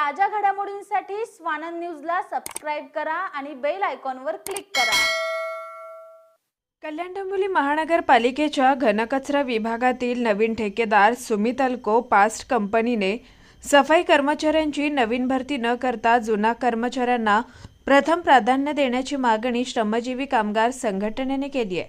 ताज्या घडामोडींसाठी स्वानंद न्यूजला सबस्क्राईब करा आणि बेल आयकॉनवर क्लिक करा. कल्याण डोंबिवली महानगरपालिकेच्या घनकचरा विभागातील नवीन ठेकेदार सुमित अल्को पास्ट कंपनीने सफाई कर्मचाऱ्यांची नवीन भरती न करता जुना कर्मचाऱ्यांना प्रथम प्राधान्य देण्याची मागणी श्रमजीवी कामगार संघटनेने केली आहे.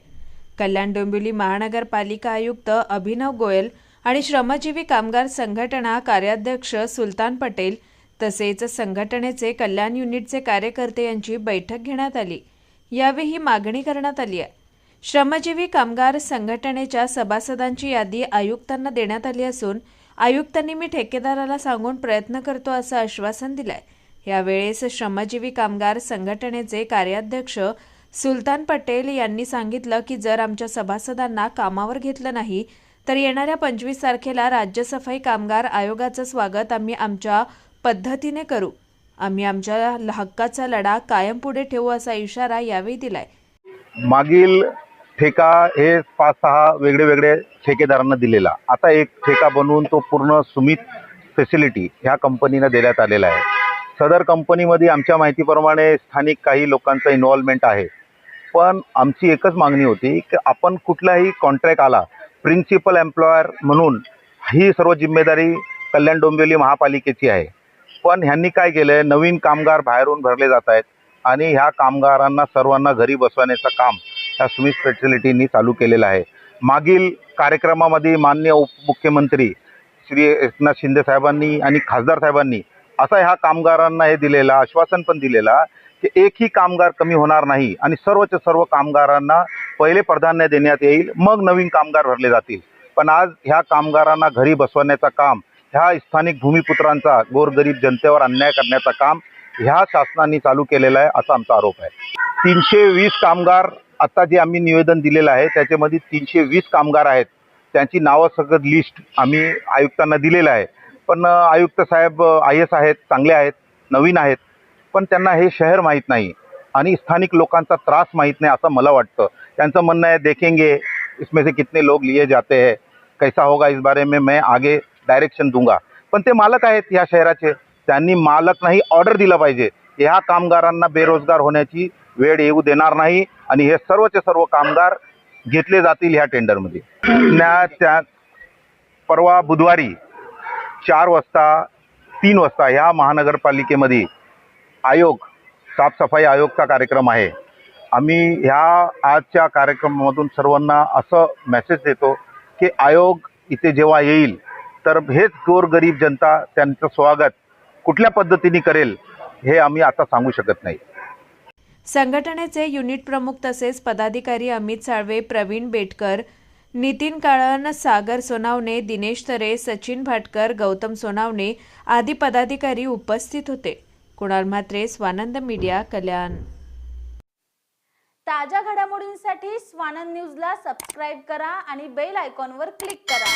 कल्याण डोंबिवली महानगरपालिका आयुक्त अभिनव गोयल आणि श्रमजीवी कामगार संघटना कार्याध्यक्ष सुलतान पटेल तसेच संघटनेचे कल्याण युनिटचे कार्यकर्ते यांची बैठक घेण्यात आली. यावेळी ही मागणी करण्यात आली आहे. श्रमजीवी कामगार संघटनेच्या सभासदांची यादी आयुक्तांना देण्यात आली असून आयुक्तांनी मी ठेकेदाराला सांगून प्रयत्न करतो असं आश्वासन दिलंय. यावेळेस श्रमजीवी कामगार संघटनेचे कार्याध्यक्ष सुलतान पटेल यांनी सांगितलं की जर आमच्या सभासदांना कामावर घेतलं नाही तर येणाऱ्या पंचवीस तारखेला राज्य सफाई कामगार आयोगाचं स्वागत. आम्ही आमच्या पद्धतीने करू. आम्ही आमच्या हक्काचा लढा कायम पुढे ठेवू असा इशारा यावेळी दिलाय. मागील ठेका हे पाच सहा वेगळे वेगळे ठेकेदारांना दिलेला. आता एक ठेका बनवून तो पूर्ण सुमित फॅसिलिटी ह्या कंपनीनं देण्यात आलेला आहे. सदर कंपनीमध्ये आमच्या माहितीप्रमाणे स्थानिक काही लोकांचं इन्व्हॉल्वमेंट आहे. पण आमची एकच मागणी होती की आपण कुठलाही कॉन्ट्रॅक्ट आला प्रिन्सिपल एम्प्लॉयर म्हणून ही सर्व जिम्मेदारी कल्याण डोंबिवली महापालिकेची आहे. पण ह्यांनी काय केलं आहे नवीन कामगार बाहेरून भरले जात आहेत आणि ह्या कामगारांना सर्वांना घरी बसवण्याचं काम ह्या सुमित फॅसिलिटींनी चालू केलेलं आहे. मागील कार्यक्रमामध्ये मान्य उपमुख्यमंत्री श्री एकनाथ शिंदे साहेबांनी आणि खासदार साहेबांनी असा ह्या कामगारांना हे दिलेला आश्वासन पण दिलेला की एकही कामगार कमी होणार नाही आणि सर्वच्या सर्व कामगारांना पहिले प्राधान्य देण्यात येईल मग नवीन कामगार भरले जातील. पण आज ह्या कामगारांना घरी बसवण्याचं काम ह्या स्थानिक भूमिपुत्रांचा गोरगरीब जनतेवर अन्याय करण्याचं काम ह्या शासनाने चालू केलेलं आहे असा आमचा आरोप आहे. तीनशे वीस कामगार आत्ता जे आम्ही निवेदन दिलेलं आहे त्याच्यामध्ये तीनशे वीस कामगार आहेत. त्यांची नावं सगळं लिस्ट आम्ही आयुक्तांना दिलेलं आहे. पण आयुक्त साहेब आय एस आहेत चांगले आहेत नवीन आहेत. पण त्यांना हे शहर माहीत नाही आणि स्थानिक लोकांचा त्रास माहीत नाही असं मला वाटतं. त्यांचं म्हणणं आहे देखेंगे इसमें से कितने लोग लिए जाते हैं? कैसा होगा इस बारे में मैं आगे डायरेक्शन दूंगा. पण ते मालक आहेत या शहराचे. त्यांनी मालक नाही ऑर्डर दिला पाहिजे. ह्या कामगारांना बेरोजगार होण्याची वेळ येऊ देणार नाही आणि हे सर्वचे सर्व कामगार घेतले जातील ह्या टेंडरमध्ये. त्या परवा बुधवारी चार वाजता तीन वाजता ह्या महानगरपालिकेमध्ये आयोग साफसफाई आयोगचा कार्यक्रम आहे. आम्ही ह्या आजच्या कार्यक्रमामधून सर्वांना असं मेसेज देतो की आयोग इथे जेव्हा येईल तर हेच गोरगरीब जनता त्यांचं स्वागत कुठल्या पद्धतीने करेल हे आम्ही आता सांगू शकत नाही. संघटनेचे युनिट प्रमुख तसेच पदाधिकारी अमित साळवे प्रवीण बेटकर नितीन काळन सागर सोनावणे दिनेश तरे सचिन भाटकर गौतम सोनावणे आदी पदाधिकारी उपस्थित होते. कुणाल म्हात्रे स्वानंद मीडिया कल्याण. ताज्या घडामोडींसाठी स्वानंद न्यूजला सबस्क्राईब करा आणि बेल आयकॉनवर क्लिक करा.